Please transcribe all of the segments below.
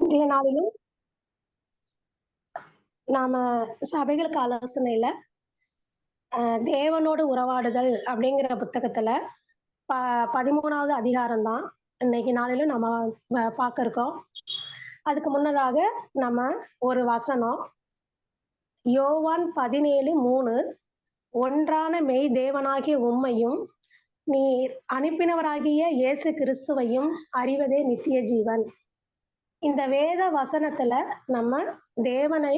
இன்றைய நாளிலும் நாம சபைகளுக்கு ஆலோசனையில அஹ், தேவனோடு உறவாடுதல் அப்படிங்கிற புத்தகத்துல ப பதிமூணாவது அதிகாரம் தான் இன்னைக்கு நாளிலும் நம்ம பார்க்க இருக்கோம். அதுக்கு முன்னதாக நம்ம ஒரு வசனம் யோவான் பதினேழு மூணு ஒன்றான மெய் தேவனாகிய உம்மையும் நீர் அனுப்பினவராகிய இயேசு கிறிஸ்துவையும் அறிவதே நித்திய ஜீவன். இந்த வேத வசனத்துல நம்ம தேவனை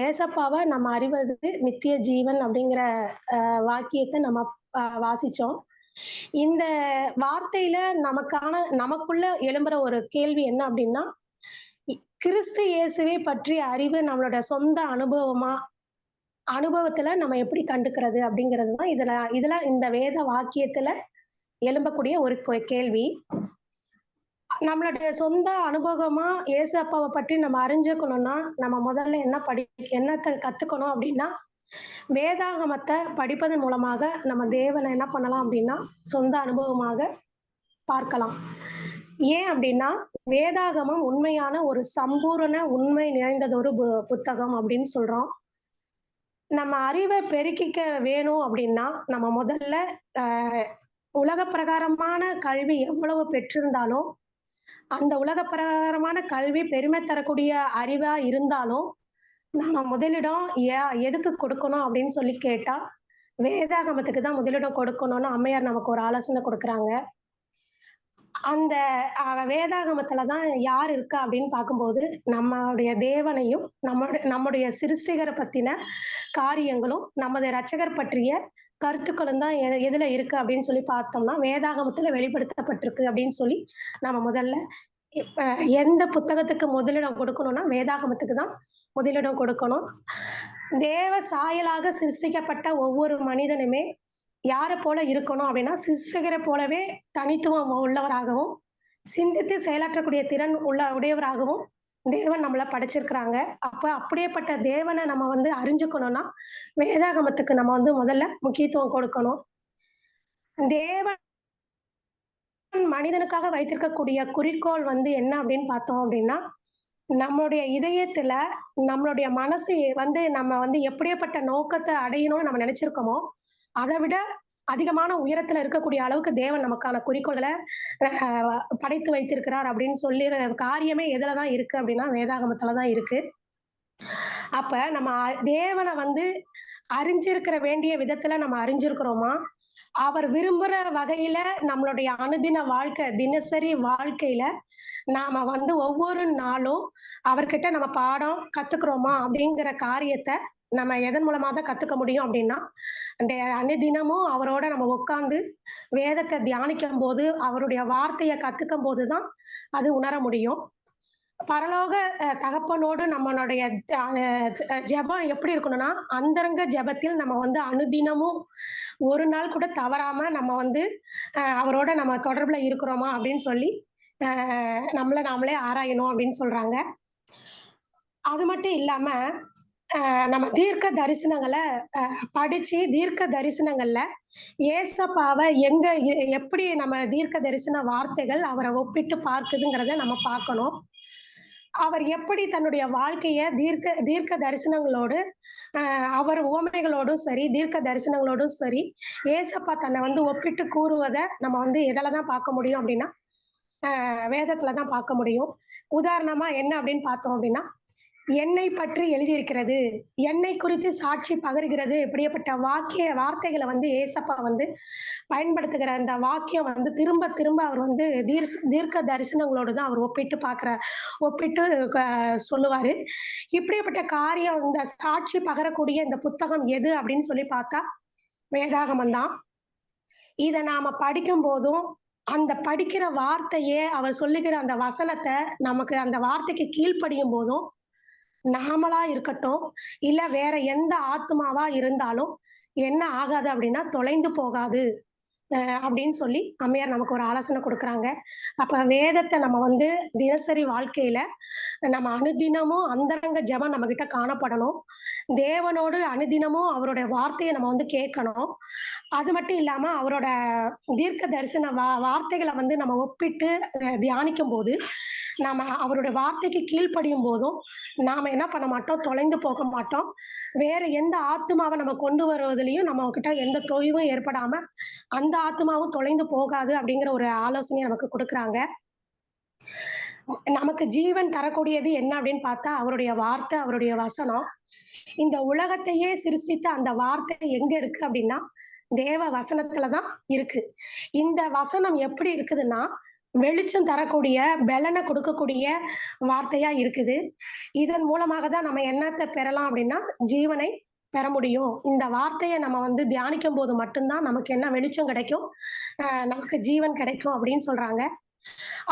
ஏசப்பாவை நம்ம அறிவது நித்திய ஜீவன் அப்படிங்கிற வாக்கியத்தை நம்ம வாசிச்சோம். இந்த வார்த்தையில நமக்கான நமக்குள்ள எழும்புற ஒரு கேள்வி என்ன அப்படின்னா கிறிஸ்து இயேசுவை பற்றிய அறிவு நம்மளோட சொந்த அனுபவமா அனுபவத்துல நம்ம எப்படி கண்டுக்கிறது அப்படிங்கிறது தான் இதுல இதுல இந்த வேத வாக்கியத்துல எழும்பக்கூடிய ஒரு கேள்வி. நம்மளுடைய சொந்த அனுபவமா இயேசு அப்பாவை பற்றி நம்ம அறிஞ்சுக்கணும்னா நம்ம முதல்ல என்ன படி என்னத்தை கத்துக்கணும் அப்படின்னா வேதாகமத்தை படிப்பதன் மூலமாக நம்ம தேவனை என்ன பண்ணலாம் அப்படின்னா சொந்த அனுபவமாக பார்க்கலாம். ஏன் அப்படின்னா வேதாகமம் உண்மையான ஒரு சம்பூரண உண்மை நிறைந்ததொரு பு- புத்தகம் அப்படின்னு சொல்றோம். நம்ம அறிவை பெருக்கிக்க வேணும் அப்படின்னா நம்ம முதல்ல ஆஹ், உலக பிரகாரமான கல்வி எவ்வளவு பெற்றிருந்தாலும் அந்த உலக பிரகாரமான கல்வி பெருமை தரக்கூடிய அறிவா இருந்தாலும் நம்ம முதலிடம் ஏ- எதுக்கு கொடுக்கணும் அப்படின்னு சொல்லி கேட்டா வேதாகமத்துக்கு தான் முதலிடம் கொடுக்கணும்னு அம்மையார் நமக்கு ஒரு ஆலோசனை கொடுக்குறாங்க. அந்த வேதாகமத்துல தான் யார் இருக்கா அப்படின்னு பார்க்கும்போது நம்மளுடைய தேவனையும் நம்மளுடைய நம்முடைய சிருஷ்டிகரை பத்தின காரியங்களும் நமது ரச்சகர் பற்றிய கருத்துக்களும் தான் எதுல இருக்கு அப்படின்னு சொல்லி பார்த்தோம்னா வேதாகமத்துல வெளிப்படுத்தப்பட்டிருக்கு அப்படின்னு சொல்லி நம்ம முதல்ல இப்ப எந்த புத்தகத்துக்கு முதலிடம் கொடுக்கணும்னா வேதாகமத்துக்கு தான் முதலிடம் கொடுக்கணும். தேவ சாயலாக சிருஷ்டிக்கப்பட்ட ஒவ்வொரு மனிதனுமே யாரை போல இருக்கணும் அப்படின்னா சிருஷ்டிகரை போலவே தனித்துவம் உள்ளவராகவும் சிந்தித்து செயலாற்றக்கூடிய திறன் உள்ள உடையவராகவும் தேவன் நம்மளை படைச்சிருக்கிறாங்க. அப்ப அப்படியேப்பட்ட தேவனை நம்ம வந்து அறிஞ்சுக்கணும்னா வேதாகமத்துக்கு நம்ம வந்து முதல்ல முக்கியத்துவம் கொடுக்கணும். தேவன் மனிதனுக்காக வைத்திருக்கக்கூடிய குறிக்கோள் வந்து என்ன அப்படின்னு பார்த்தோம் அப்படின்னா நம்மளுடைய இதயத்துல நம்மளுடைய மனசு வந்து நம்ம வந்து எப்படியேப்பட்ட நோக்கத்தை அடையணும்னு நம்ம நினைச்சிருக்கோமோ அதை விட அதிகமான உயரத்துல இருக்கக்கூடிய அளவுக்கு தேவன் நமக்கான குறிக்கோள்களை படைத்து வைத்திருக்கிறார் அப்படின்னு சொல்லி காரியமே எதுலதான் இருக்கு அப்படின்னா வேதாகமத்துல தான் இருக்கு. அப்ப நம்ம தேவனை வந்து அறிஞ்சிருக்கிற வேண்டிய விதத்துல நம்ம அறிஞ்சிருக்கிறோமா? அவர் விரும்புற வகையில நம்மளுடைய அனுதின வாழ்க்கை தினசரி வாழ்க்கையில நாம வந்து ஒவ்வொரு நாளும் அவர்கிட்ட நம்ம பாடம் கத்துக்கிறோமா அப்படிங்கிற காரியத்தை நம்ம எதன் மூலமா தான் கத்துக்க முடியும் அப்படின்னா அந்த அனுதினமும் அவரோட நம்ம உட்காந்து வேதத்தை தியானிக்கும் போது அவருடைய வார்த்தையை கத்துக்கும் போதுதான் அது உணர முடியும். பரலோக தகப்பனோடு நம்மளுடைய த- ஜெபம் எப்படி இருக்கணும்னா அந்தரங்க ஜெபத்தில் நம்ம வந்து அனுதினமும் ஒரு நாள் கூட தவறாம நம்ம வந்து அவரோட நம்ம தொடர்புல இருக்கிறோமா அப்படின்னு சொல்லி நம்மளை நாமளே ஆராயணும் அப்படின்னு சொல்றாங்க. அது மட்டும் இல்லாம நம்ம தீர்க்க தரிசனங்களை படிச்சு தீர்க்க தரிசனங்கள்ல ஏசப்பாவை எங்க எ- எப்படி நம்ம தீர்க்க தரிசன வார்த்தைகள் அவரை ஒப்பிட்டு பார்க்குதுங்கிறத நம்ம பார்க்கணும். அவர் எப்படி தன்னுடைய வாழ்க்கைய தீர்க்க தீர்க்க தரிசனங்களோடு அவர் உவமைகளோடும் சரி தீர்க்க தரிசனங்களோடும் சரி ஏசப்பா தன்னை வந்து ஒப்பிட்டு கூறுவதை நம்ம வந்து எதில் தான் பார்க்க முடியும் அப்படின்னா ஆஹ் வேதத்துல தான் பார்க்க முடியும். உதாரணமா என்ன அப்படின்னு பார்த்தோம் அப்படின்னா என்னை பற்றி எழுதியிருக்கிறது. என்னை குறித்து சாட்சி பகருகிறது. இப்படியப்பட்ட வாக்கிய வார்த்தைகளை வந்து ஏசப்பா வந்து பயன்படுத்துகிற அந்த வாக்கியம் வந்து திரும்ப திரும்ப அவர் வந்து தீர் தீர்க்க தரிசனங்களோடு தான் அவர் ஒப்பிட்டு பார்க்குற ஒப்பிட்டு க- இப்படியப்பட்ட காரியம் இந்த சாட்சி பகரக்கூடிய இந்த புத்தகம் எது அப்படின்னு சொல்லி பார்த்தா வேதாகமம் தான். இதை நாம படிக்கும் போதும் அந்த படிக்கிற வார்த்தையே அவர் சொல்லுகிற அந்த வசனத்தை நமக்கு அந்த வார்த்தைக்கு கீழ்ப்படியும் போதும் நாமளா இருக்கட்டும் இல்ல வேற எந்த ஆத்மாவா இருந்தாலும் என்ன ஆகாது அப்படின்னா தொலைந்து போகாது. அப்படின்னு சொல்லி அம்மையார் நமக்கு ஒரு ஆலோசனை கொடுக்குறாங்க அப்ப வேதத்தை நம்ம வந்து தினசரி வாழ்க்கையில நம்ம அனுதினமும் அந்தரங்க ஜெபம் நம்மகிட்ட காணப்படணும். தேவனோடு அனுதினமும் அவருடைய வார்த்தையை நம்ம வந்து கேட்கணும். அது மட்டும் இல்லாம அவரோட தீர்க்க தரிசன வா வார்த்தைகளை வந்து நம்ம ஒப்பிட்டு தியானிக்கும் தியானிக்கும்போது, நாம அவருடைய வார்த்தைக்கு கீழ்ப்படியும் போதும், நாம என்ன பண்ண மாட்டோம், தொலைந்து போக மாட்டோம். வேற எந்த ஆத்மாவை நம்ம கொண்டு வருவதுலயும் நம்ம கிட்ட எந்த தொய்வும் ஏற்படாம, அந்த ஆத்துமாவும் தொலைந்து போகாது அப்படிங்கிற ஒரு ஆலோசனையை நமக்கு கொடுக்குறாங்க நமக்கு ஜீவன் தரக்கூடியது என்ன அப்படின்னு பார்த்தா, அவருடைய வார்த்தை, அவருடைய வசனம். இந்த உலகத்தையே சிருஷ்டித்த அந்த வார்த்தை எங்க இருக்கு அப்படின்னா, தேவ வசனத்துல தான் இருக்கு. இந்த வசனம் எப்படி இருக்குதுன்னா, வெளிச்சம் தரக்கூடிய, பலனை கொடுக்கக்கூடிய வார்த்தையா இருக்குது. இதன் மூலமாக தான் நம்ம என்னத்தை பெறலாம் அப்படின்னா, ஜீவனை பெற முடியும். இந்த வார்த்தையை நம்ம வந்து தியானிக்கும்போது மட்டும் தான் நமக்கு என்ன வெளிச்சம் கிடைக்கும், நமக்கு ஜீவன் கிடைக்கும் அப்படின்னு சொல்றாங்க.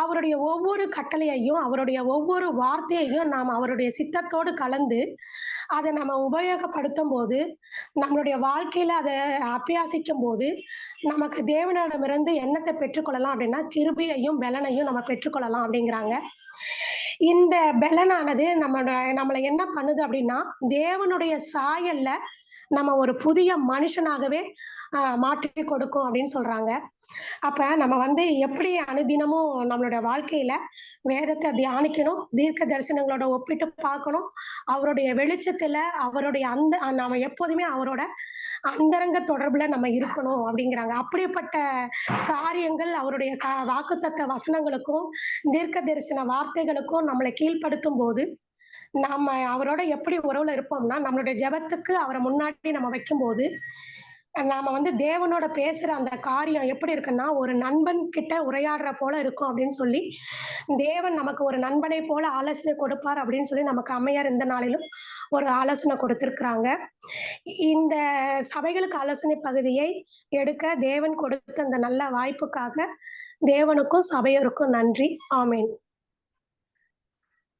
அவருடைய ஒவ்வொரு கட்டளையையும், அவருடைய ஒவ்வொரு வார்த்தையையும் நாம் அவருடைய சித்தத்தோடு கலந்து, அதை நம்ம உபயோகப்படுத்தும் போது நம்மளுடைய வாழ்க்கையில அதை அபியாசிக்கும் போது நமக்கு தேவனிடமிருந்து என்னத்த பெற்றுக்கொள்ளலாம் அப்படின்னா, கிருபியையும் பலனையும் நம்ம பெற்றுக்கொள்ளலாம் அப்படிங்கிறாங்க. இந்த பெலனானது நம்ம நம்மளை என்ன பண்ணுது அப்படின்னா, தேவனுடைய சாயல்ல நம்ம ஒரு புதிய மனுஷனாகவே மாற்றி கொடுக்கும் அப்படின்னு சொல்றாங்க. அப்ப நம்ம வந்து எப்படி அனுதினமும் நம்மளுடைய வாழ்க்கையில வேதத்தை தியானிக்கணும், தீர்க்க தரிசனங்களோட ஒப்பிட்டு பார்க்கணும். அவருடைய வெளிச்சத்துல, அவருடைய அந்த நாம எப்போதுமே அவரோட அந்தரங்க தொடர்புல நம்ம இருக்கணும் அப்படிங்கிறாங்க. அப்படிப்பட்ட காரியங்கள் அவருடைய க வாக்குத்தத்த வசனங்களுக்கும், தீர்க்க தரிசன வார்த்தைகளுக்கும் நம்மளை கீழ்ப்படுத்தும் போது நாம அவரோட எப்படி உறவுல இருப்போம்னா, நம்மளுடைய ஜெபத்துக்கு அவரை முன்னாடி நம்ம வைக்கும்போது, நாம வந்து தேவனோட பேசுற அந்த காரியம் எப்படி இருக்குன்னா, ஒரு நண்பன் கிட்ட உரையாடுற போல இருக்கும் அப்படின்னு சொல்லி, தேவன் நமக்கு ஒரு நண்பனை போல ஆலோசனை கொடுப்பார் அப்படின்னு சொல்லி நமக்கு அம்மையார் இந்த நாளிலும் ஒரு ஆலோசனை கொடுத்திருக்கிறாங்க. இந்த சபைகளுக்கு ஆலோசனை பகுதியை எடுக்க தேவன் கொடுத்த இந்த நல்ல வாய்ப்புக்காக, தேவனுக்கும், சபையருக்கும் நன்றி. ஆமேன்